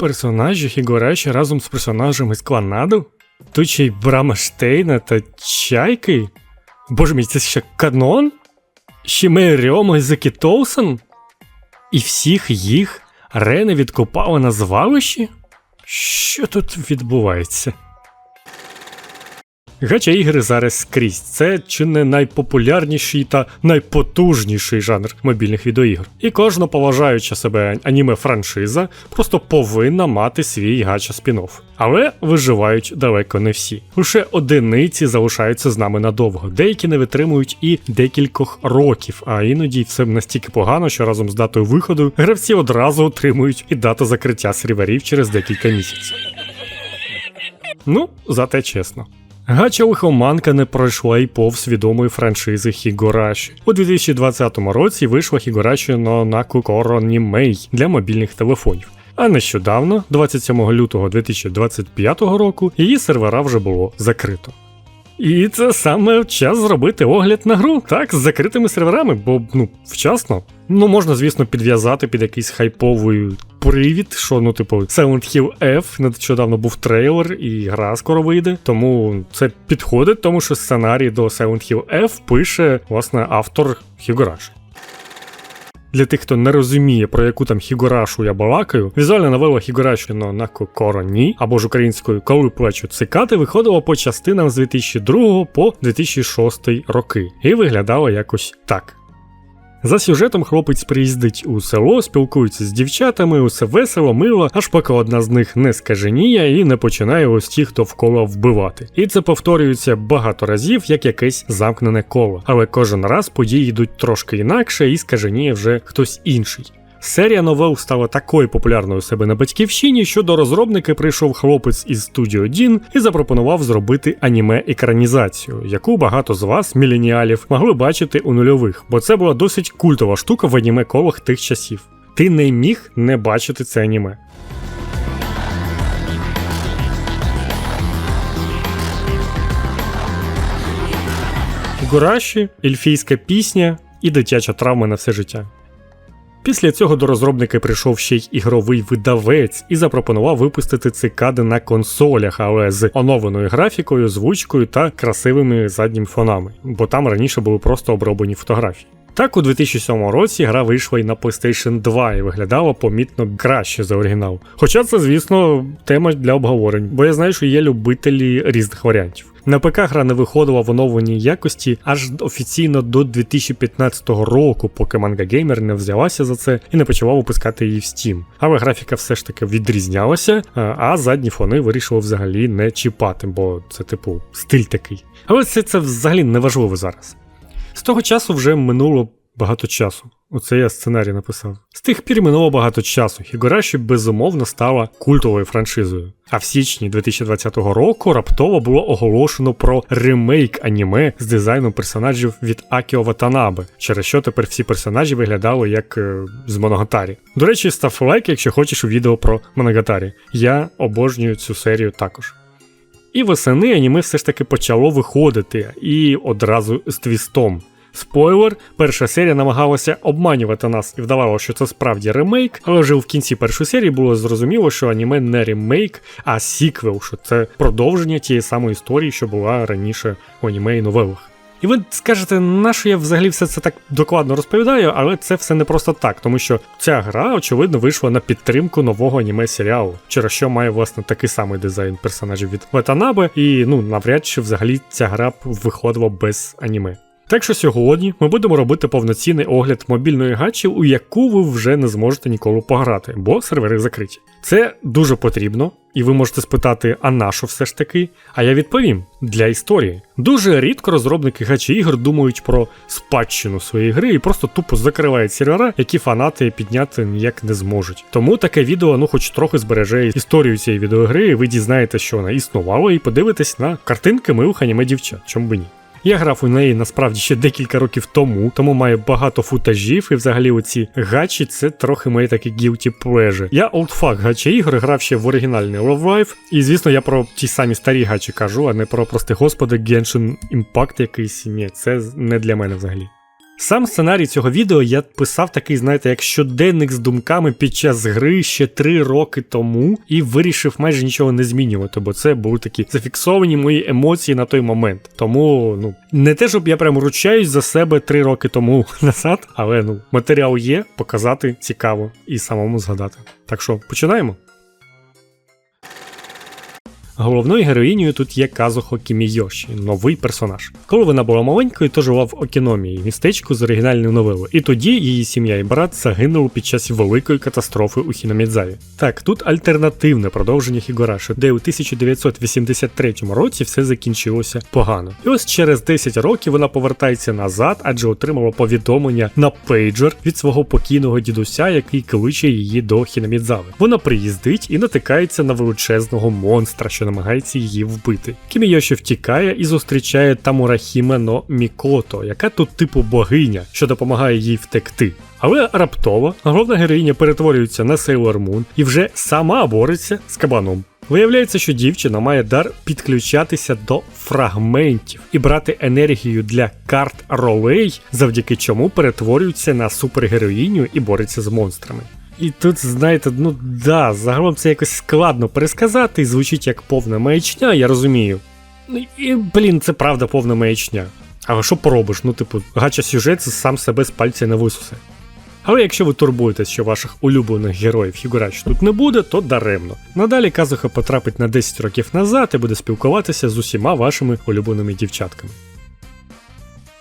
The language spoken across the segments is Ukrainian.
Персонажі Хігураші разом з персонажами з Кланаду? Тут ще й Брама Штейна та Чайки? Боже мій, це ще канон? Ще Рьомо і Закі Тоусон? І всіх їх Рена відкопала на звалищі? Що тут відбувається? Гача ігри зараз скрізь. Це чи не найпопулярніший та найпотужніший жанр мобільних відеоігр. І кожна поважаюча себе аніме франшиза просто повинна мати свій гача спін-офф. Але виживають далеко не всі. Лише одиниці залишаються з нами надовго. Деякі не витримують і декількох років, а іноді все настільки погано, що разом з датою виходу гравці одразу отримують і дату закриття серверів через декілька місяців. Ну, зате чесно. Гача лихоманка не пройшла й повз відомої франшизи Хігораші. У 2020 році вийшла Хігораші на Наку Коро для мобільних телефонів. А нещодавно, 27 лютого 2025 року, її сервера вже було закрито. І це саме час зробити огляд на гру, так, з закритими серверами, бо ну, вчасно. Ну, можна, звісно, підв'язати під якийсь хайповий привід, що, ну, типу, Silent Hill F, нещодавно був трейлер, і гра скоро вийде. Тому це підходить, тому що сценарій до Silent Hill F пише, власне, автор Хігураші. Для тих, хто не розуміє, про яку там Хігурашу я балакаю, візуальна новела Хігурашіно на кокороні або ж українською Коли плачу цикати, виходила по частинам з 2002 по 2006 роки і виглядала якось так. За сюжетом хлопець приїздить у село, спілкується з дівчатами, усе весело, мило, аж поки одна з них не скаженіє і не починає ось ті, хто вколо вбивати. І це повторюється багато разів, як якесь замкнене коло. Але кожен раз події йдуть трошки інакше і скаженіє вже хтось інший. Серія новел стала такою популярною у себе на батьківщині, що до розробники прийшов хлопець із Studio Dін і запропонував зробити аніме-екранізацію, яку багато з вас, міленіалів, могли бачити у нульових, бо це була досить культова штука в аніме колах тих часів. Ти не міг не бачити це аніме. Гураші, ельфійська пісня і дитяча травма на все життя. Після цього до розробники прийшов ще й ігровий видавець і запропонував випустити цикади на консолях, але з оновленою графікою, звучкою та красивими задніми фонами, бо там раніше були просто оброблені фотографії. Так, у 2007 році гра вийшла і на PlayStation 2 і виглядала помітно краще за оригінал. Хоча це, звісно, тема для обговорень, бо я знаю, що є любителі різних варіантів. На ПК гра не виходила в оновленій якості аж офіційно до 2015 року, поки Manga Gamer не взялася за це і не почала випускати її в Steam. Але графіка все ж таки відрізнялася, а задні фони вирішили взагалі не чіпати, бо це, типу, стиль такий. Але це, це взагалі не важливо зараз. З того часу вже минуло багато часу. Оце я сценарій написав. З тих пір минуло багато часу. Хігураші безумовно стала культовою франшизою. А в січні 2020 року раптово було оголошено про ремейк аніме з дизайном персонажів від Акіо Ватанабе, через що тепер всі персонажі виглядали як е, з Моногатарі. До речі, став лайк, якщо хочеш у відео про Моногатарі. Я обожнюю цю серію також. І восени аніме все ж таки почало виходити і одразу з твістом. Спойлер, перша серія намагалася обманювати нас і вдавала, що це справді ремейк, але вже в кінці першої серії було зрозуміло, що аніме не ремейк, а сіквел, що це продовження тієї самої історії, що була раніше у аніме і новелах. І ви скажете, на що я взагалі все це так докладно розповідаю, але це все не просто так, тому що ця гра, очевидно, вийшла на підтримку нового аніме серіалу, через що має власне такий самий дизайн персонажів від Ватанабе, і ну навряд чи взагалі ця гра б виходила без аніме. Так що сьогодні ми будемо робити повноцінний огляд мобільної гачі, у яку ви вже не зможете ніколи пограти, бо сервери закриті. Це дуже потрібно, і ви можете спитати, а на що все ж таки? А я відповім для історії. Дуже рідко розробники гачі ігор думають про спадщину своєї гри і просто тупо закривають сервера, які фанати підняти ніяк не зможуть. Тому таке відео, ну хоч трохи збереже історію цієї відеогри, і ви дізнаєтеся, що вона існувала, і подивитесь на картинки милих аніме дівчат, чому би ні. Я грав у неї насправді ще декілька років тому, тому маю багато футажів, і взагалі оці гачі це трохи мої такі guilty pleasure. Я олдфак гача ігор грав ще в оригінальний Love Life, і звісно, я про ті самі старі гачі кажу, а не про прости господи, Genshin Impact якийсь. Ні, це не для мене взагалі. Сам сценарій цього відео я писав такий, знаєте, як щоденник з думками під час гри ще три роки тому і вирішив майже нічого не змінювати, бо це були такі зафіксовані мої емоції на той момент. Тому, ну, не те, щоб я прям ручаюсь за себе три роки тому назад, але ну, матеріал є, показати цікаво і самому згадати. Так що починаємо. Головною героїнею тут є Казухо Кімійоші, новий персонаж. Коли вона була маленькою, то жила в Окіномії, містечку з оригінальною новелою. І тоді її сім'я і брат загинули під час великої катастрофи у Хіномідзаві. Так, тут альтернативне продовження Хігораши, де у 1983 році все закінчилося погано. І ось через 10 років вона повертається назад, адже отримала повідомлення на пейджер від свого покійного дідуся, який кличе її до Хіномідзави. Вона приїздить і натикається на величезного монстра, що намагається її вбити. Кімійоші втікає і зустрічає Тамурахіме но Мікото, яка тут типу богиня, що допомагає їй втекти. Але раптово головна героїня перетворюється на Сейлор Мун і вже сама бореться з кабаном. Виявляється, що дівчина має дар підключатися до фрагментів і брати енергію для карт ролей, завдяки чому перетворюється на супергероїню і бореться з монстрами. І тут, знаєте, ну да, загалом це якось складно пересказати і звучить як повна маячня, я розумію. Ну і, блін, це правда повна маячня. Але що поробиш? Ну, типу, гача сюжет сам себе з пальця не висусе. Але якщо ви турбуєтесь, що ваших улюблених героїв Хігурач тут не буде, то даремно. Надалі Казуха потрапить на 10 років назад і буде спілкуватися з усіма вашими улюбленими дівчатками.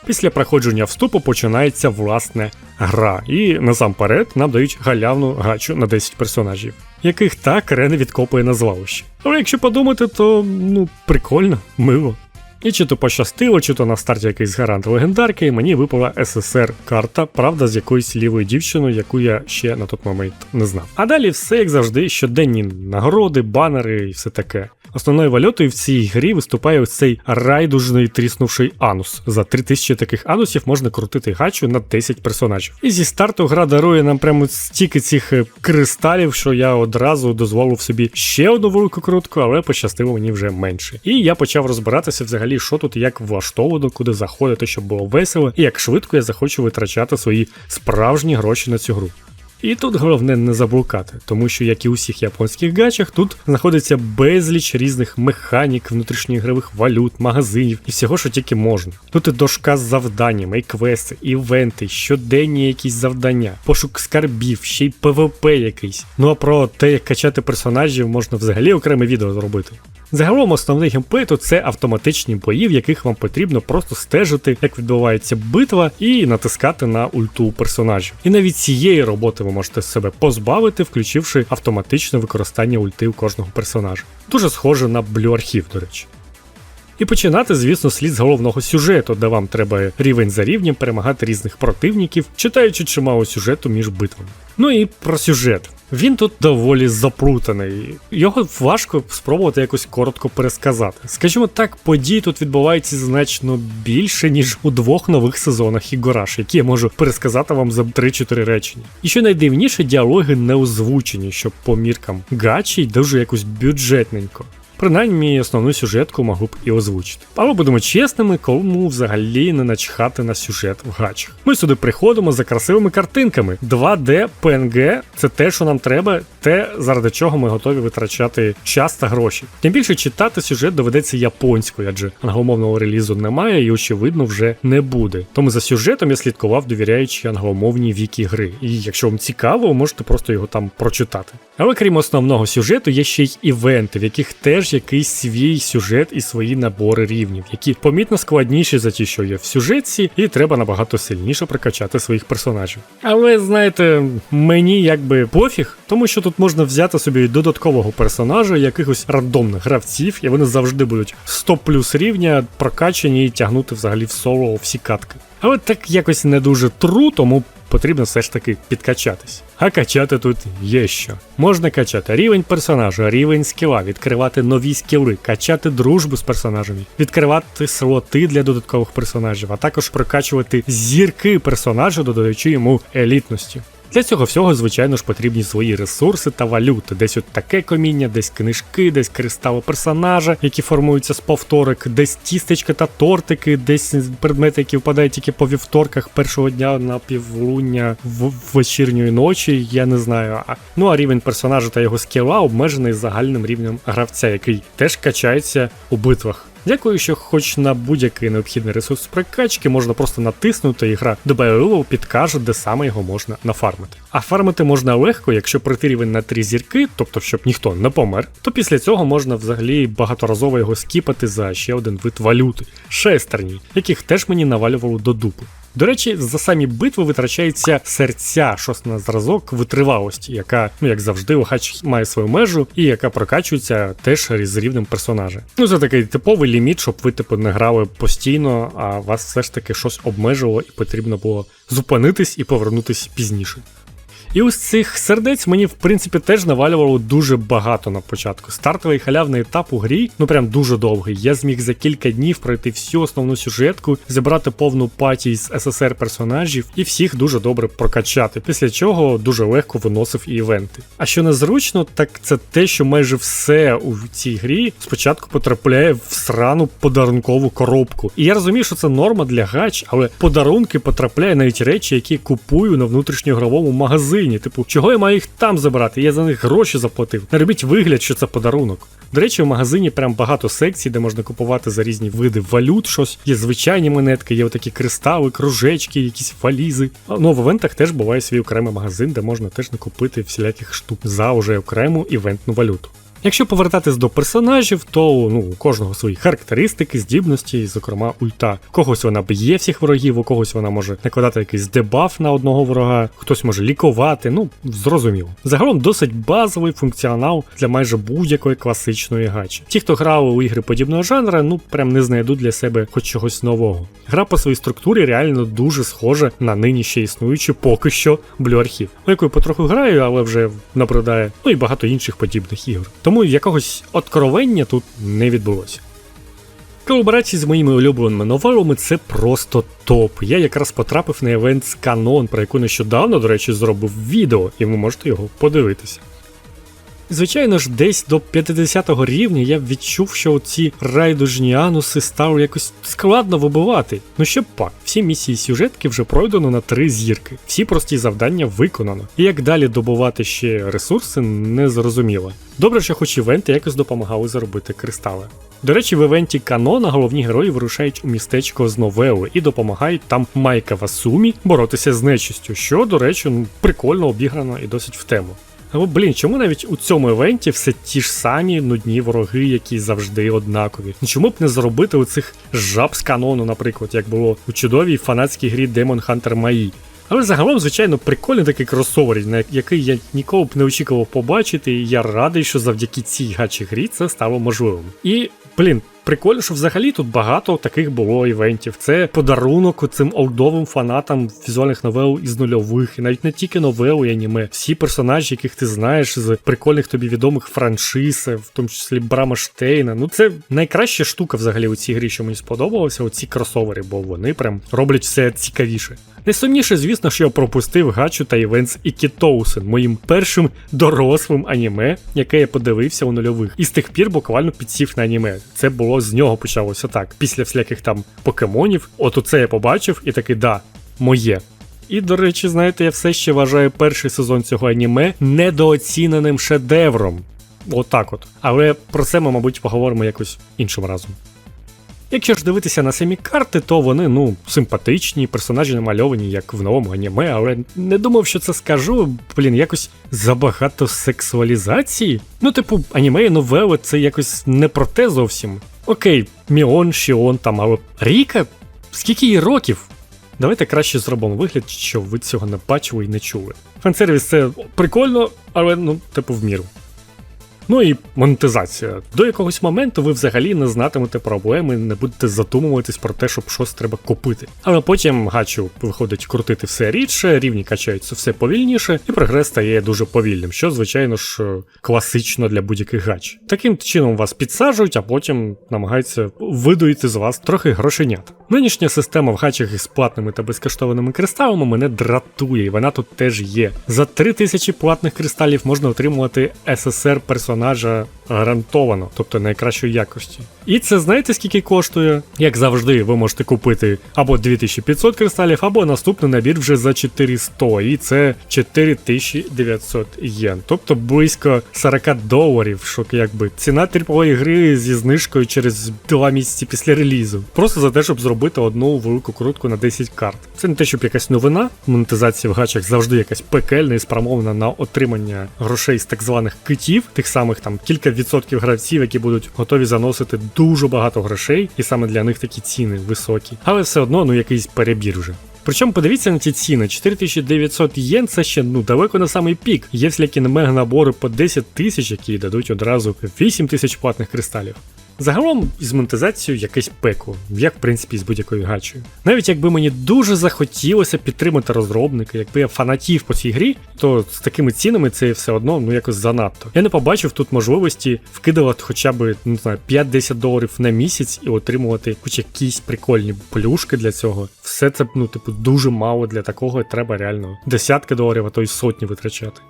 Після проходження вступу починається власне гра, і насамперед нам дають галявну гачу на 10 персонажів, яких так Рен відкопує на звалищі. Але якщо подумати, то ну прикольно, мило. І чи то пощастило, чи то на старті якийсь гарант легендарки, мені випала СССР карта, правда, з якоюсь лівою дівчиною, яку я ще на той момент не знав. А далі все як завжди, щоденні нагороди, банери і все таке. Основною валютою в цій грі виступає ось цей райдужний тріснувший анус. За 3000 таких анусів можна крутити гачу на 10 персонажів. І зі старту гра дарує нам прямо стільки цих е, кристалів, що я одразу дозволив собі ще одну велику крутку, але пощастило мені вже менше. І я почав розбиратися взагалі, що тут як влаштовано, куди заходити, щоб було весело, і як швидко я захочу витрачати свої справжні гроші на цю гру. І тут головне не заблукати, тому що, як і у всіх японських гачах, тут знаходиться безліч різних механік, внутрішньоігрових валют, магазинів і всього, що тільки можна. Тут і дошка з завданнями, і квести, івенти, щоденні якісь завдання, пошук скарбів, ще й ПВП якийсь. Ну а про те, як качати персонажів, можна взагалі окреме відео зробити. Загалом основний геймплей тут це автоматичні бої, в яких вам потрібно просто стежити, як відбувається битва, і натискати на ульту персонажів. І навіть цієї роботи ви можете себе позбавити, включивши автоматичне використання ульти у кожного персонажа. Дуже схоже на Blue архів, до речі. І починати, звісно, слід з головного сюжету, де вам треба рівень за рівнем перемагати різних противників, читаючи чимало сюжету між битвами. Ну і про сюжет. Він тут доволі заплутаний. Його важко спробувати якось коротко пересказати. Скажімо так, подій тут відбувається значно більше, ніж у двох нових сезонах Ігораш, які я можу пересказати вам за 3-4 речення. І що найдивніше, діалоги не озвучені, що по міркам гачі дуже якось бюджетненько. Принаймні основну сюжетку могу б і озвучити. Але будемо чесними, кому взагалі не начхати на сюжет в гачах. Ми сюди приходимо за красивими картинками. 2D PNG – це те, що нам треба, те, заради чого ми готові витрачати час та гроші. Тим більше читати сюжет доведеться японською, адже англомовного релізу немає і, очевидно, вже не буде. Тому за сюжетом я слідкував, довіряючи англомовній вікі гри. І якщо вам цікаво, можете просто його там прочитати. Але крім основного сюжету, є ще й івенти, в яких теж якийсь свій сюжет і свої набори рівнів, які помітно складніші за ті, що є в сюжетці, і треба набагато сильніше прокачати своїх персонажів. Але знаєте, мені якби пофіг, тому що тут можна взяти собі додаткового персонажа, якихось рандомних гравців, і вони завжди будуть 100 плюс рівня прокачані і тягнути взагалі в соло всі катки. Але так якось не дуже тру, тому потрібно все ж таки підкачатись. А качати тут є що. Можна качати рівень персонажа, рівень скіла, відкривати нові скіли, качати дружбу з персонажами, відкривати слоти для додаткових персонажів, а також прокачувати зірки персонажа, додаючи йому елітності. Для цього всього, звичайно ж, потрібні свої ресурси та валюти. Десь от таке коміння, десь книжки, десь кристали персонажа, які формуються з повторик, десь тістечка та тортики, десь предмети, які впадають тільки по вівторках першого дня на півлуння в вечірньої ночі. Я не знаю. Ну а рівень персонажа та його скіла обмежений загальним рівнем гравця, який теж качається у битвах. Дякую, що хоч на будь-який необхідний ресурс прокачки можна просто натиснути, і гра дбайливо підкаже, де саме його можна нафармити. А фармити можна легко, якщо пройти рівень на три зірки, тобто щоб ніхто не помер, то після цього можна взагалі багаторазово його скіпати за ще один вид валюти шестерні, яких теж мені навалювало до дупи. До речі, за самі битви витрачається серця, щось на зразок витривалості, яка, ну як завжди, у хач має свою межу і яка прокачується теж з рівнем персонажа. Ну це такий типовий ліміт, щоб ви типу не грали постійно, а вас все ж таки щось обмежувало і потрібно було зупинитись і повернутись пізніше. І ось цих сердець мені в принципі теж навалювало дуже багато на початку. Стартовий халявний етап у грі, ну прям дуже довгий. Я зміг за кілька днів пройти всю основну сюжетку, зібрати повну паті з СССР персонажів і всіх дуже добре прокачати, після чого дуже легко виносив і івенти. А що незручно, так це те, що майже все у цій грі спочатку потрапляє в срану подарункову коробку. І я розумію, що це норма для гач, але подарунки потрапляє навіть речі, які купую на внутрішньогровому магазині. Типу, чого я маю їх там забирати? Я за них гроші заплатив. Не робіть вигляд, що це подарунок. До речі, в магазині прям багато секцій, де можна купувати за різні види валют, щось. Є звичайні монетки, є отакі кристали, кружечки, якісь валізи. Ну, в івентах теж буває свій окремий магазин, де можна теж накупити всіляких штук за уже окрему івентну валюту. Якщо повертатись до персонажів, то ну, у кожного свої характеристики, здібності, зокрема ульта. Когось вона б'є всіх ворогів, у когось вона може накладати якийсь дебаф на одного ворога, хтось може лікувати, ну зрозуміло. Загалом досить базовий функціонал для майже будь-якої класичної гачі. Ті, хто грали у ігри подібного жанра, ну прям не знайдуть для себе хоч чогось нового. Гра по своїй структурі реально дуже схожа на нині ще існуючу поки що Archive, у яку я потроху граю, але вже набридає, ну і багато інших подібних ігор. Тому якогось откровення тут не відбулося. Колаборації з моїми улюбленими новелами це просто топ. Я якраз потрапив на івент з Canon, про яку нещодавно, до речі, зробив відео, і ви можете його подивитися. Звичайно ж, десь до 50-го рівня я відчув, що ці райдужні ануси стало якось складно вибивати. Ну що пак, всі місії сюжетки вже пройдено на три зірки, всі прості завдання виконано. І як далі добувати ще ресурси, не зрозуміло. Добре, що хоч івенти якось допомагали заробити кристали. До речі, в івенті Канона головні герої вирушають у містечко з Новели і допомагають там Майка Васумі боротися з нечистю, що, до речі, ну, прикольно обіграно і досить в тему. Блін, чому навіть у цьому івенті все ті ж самі нудні вороги, які завжди однакові? Ну, Чому б не зробити оцих жаб з канону, наприклад, як було у чудовій фанатській грі Demon Hunter Mai? Але загалом, звичайно, прикольний такий кросовер, на який я ніколи б не очікував побачити, і я радий, що завдяки цій гачі грі це стало можливим. І, блін, прикольно, що взагалі тут багато таких було івентів. Це подарунок цим олдовим фанатам візуальних новел із нульових, і навіть не тільки новел і аніме. Всі персонажі, яких ти знаєш з прикольних тобі відомих франшиз, в тому числі Брама Штейна. Ну це найкраща штука взагалі у цій грі, що мені сподобалося, оці кросовери, бо вони прям роблять все цікавіше. Найсумніше, звісно, що я пропустив гачу та івент з Ікітоусен, моїм першим дорослим аніме, яке я подивився у нульових. І з тих пір буквально підсів на аніме. Це було з нього почалося так. Після всіляких там покемонів, от оце я побачив і такий, да, моє. І, до речі, знаєте, я все ще вважаю перший сезон цього аніме недооціненим шедевром. Отак от. Але про це ми, мабуть, поговоримо якось іншим разом. Якщо ж дивитися на самі карти, то вони ну симпатичні, персонажі намальовані, як в новому аніме, але не думав, що це скажу. Блін, якось забагато сексуалізації. Ну, типу, аніме і новели це якось не про те зовсім. Окей, Міон, Шіон там, але Ріка? Скільки їй років? Давайте краще зробимо вигляд, що ви цього не бачили і не чули. Фансервіс це прикольно, але ну, типу, в міру. Ну і монетизація. До якогось моменту ви взагалі не знатимете проблеми, не будете задумуватись про те, щоб щось треба купити. Але потім гачу виходить крутити все рідше, рівні качаються все повільніше, і прогрес стає дуже повільним, що, звичайно ж, класично для будь-яких гач. Таким чином вас підсаджують, а потім намагаються видоїти з вас трохи грошенят. Нинішня система в гачах із платними та безкоштовними кристалами мене дратує, і вона тут теж є. За 3000 платних кристалів можна отримувати СССР персонажа гарантовано, тобто найкращої якості. І це знаєте скільки коштує? Як завжди, ви можете купити або 2500 кристалів, або наступний набір вже за 400, і це 4900 єн, тобто близько 40 доларів, що якби ціна тріпової гри зі знижкою через 2 місяці після релізу. Просто за те, щоб зробити одну велику крутку на 10 карт. Це не те, щоб якась новина. Монетизація в гачах завжди якась пекельна і спрямована на отримання грошей з так званих китів, тих самих там кілька відсотків гравців, які будуть готові заносити дуже багато грошей, і саме для них такі ціни високі. Але все одно, ну якийсь перебір вже. Причому подивіться на ці ціни: 4900 єн це ще ну далеко на самий пік. Є всілякі мега-набори по 10 тисяч, які дадуть одразу 8 тисяч платних кристалів. Загалом із монетизацією якесь пекло, як в принципі з будь-якою гачею. Навіть якби мені дуже захотілося підтримати розробника, якби я фанатів по цій грі, то з такими цінами це все одно ну якось занадто. Я не побачив тут можливості вкидувати хоча б не знаю 5-10 доларів на місяць і отримувати хоч якісь прикольні плюшки для цього. Все це ну типу дуже мало для такого. Треба реально десятки доларів, а то й сотні витрачати.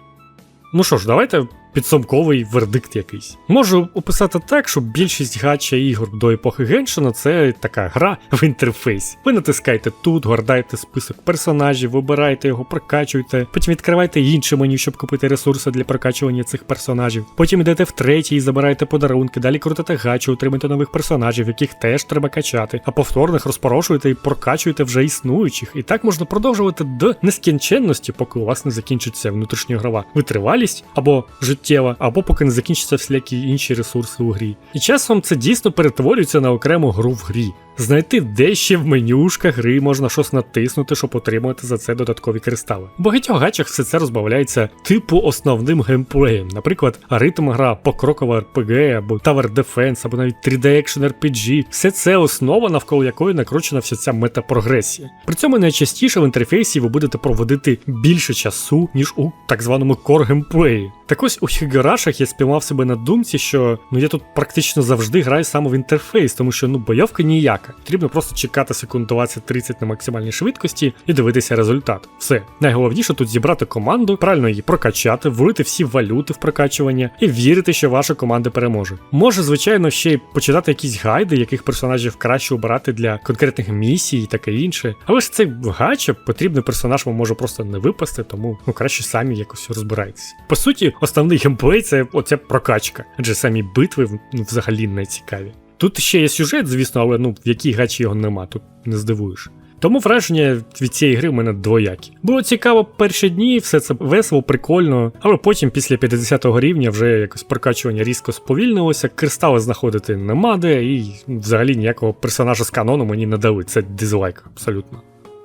Ну що ж, давайте підсумковий вердикт якийсь. Можу описати так, що більшість гача ігор до епохи Геншина це така гра в інтерфейсі. Ви натискаєте тут, гортаєте список персонажів, вибираєте його, прокачуєте, потім відкриваєте інше меню, щоб купити ресурси для прокачування цих персонажів. Потім йдете в третій і забираєте подарунки, далі крутите гачу, отримаєте нових персонажів, яких теж треба качати, а повторних розпорошуєте і прокачуєте вже існуючих. І так можна продовжувати до нескінченності, поки у вас не закінчиться внутрішньогрова витривалість або життєва, або поки не закінчаться всілякі інші ресурси у грі. І часом це дійсно перетворюється на окрему гру в грі. Знайти де ще в менюшках гри можна щось натиснути, щоб отримати за це додаткові кристали. У багатьох гачах все це розбавляється типу основним геймплеєм, наприклад, ритм гра, покрокова RPG, або Tower Defense, або навіть 3D Action RPG. Все це основа, навколо якої накручена вся ця метапрогресія. При цьому найчастіше в інтерфейсі ви будете проводити більше часу, ніж у так званому core геймплеї. Так ось у Хігерашах я спіймав себе на думці, що ну я тут практично завжди граю саме в інтерфейс, тому що ну бойовка ніяка. Потрібно просто чекати секунд 20-30 на максимальній швидкості і дивитися результат. Все. Найголовніше тут зібрати команду, правильно її прокачати, влити всі валюти в прокачування і вірити, що ваша команда переможе. Може, звичайно, ще й почитати якісь гайди, яких персонажів краще обирати для конкретних місій і таке інше. Але ж це гача, потрібний персонаж вам може просто не випасти, тому ну краще самі якось розбирайтеся. По суті, основний геймплей це оця прокачка, адже самі битви ну, взагалі не цікаві. Тут ще є сюжет, звісно, але ну в якій гачі його нема, тут не здивуєш. Тому враження від цієї гри в мене двоякі. Було цікаво перші дні, все це весело, прикольно, але потім, після 50-го рівня, вже якось прокачування різко сповільнилося, кристали знаходити нема де, і взагалі ніякого персонажа з канону мені не дали. Це дизлайк абсолютно.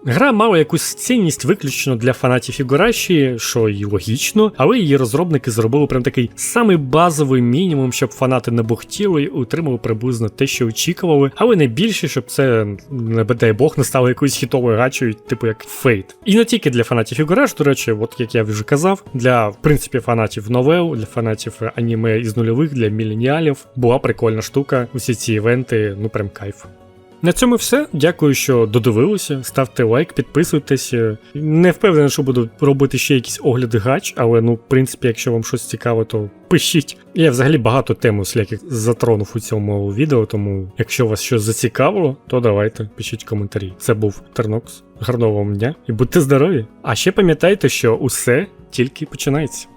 Гра мала якусь цінність виключно для фанатів Ігораші, що і логічно, але її розробники зробили прям такий самий базовий мінімум, щоб фанати не бухтіли і отримали приблизно те, що очікували, але не більше, щоб це, не дай Бог, не стало якоюсь хітовою гачою, типу як Fate. І не тільки для фанатів Ігораш, до речі, от як я вже казав, для в принципі фанатів новел, для фанатів аніме із нульових, для міленіалів була прикольна штука. Усі ці івенти, ну прям кайф. На цьому все. Дякую, що додивилися. Ставте лайк, підписуйтесь. Не впевнений, що буду робити ще якісь огляди гач, але ну, в принципі, якщо вам щось цікаве, то пишіть. Я взагалі багато тем усіляких затронув у цьому відео, тому якщо вас щось зацікавило, то давайте пишіть коментарі. Це був Тернокс. Гарного вам дня і будьте здорові! А ще пам'ятайте, що усе тільки починається.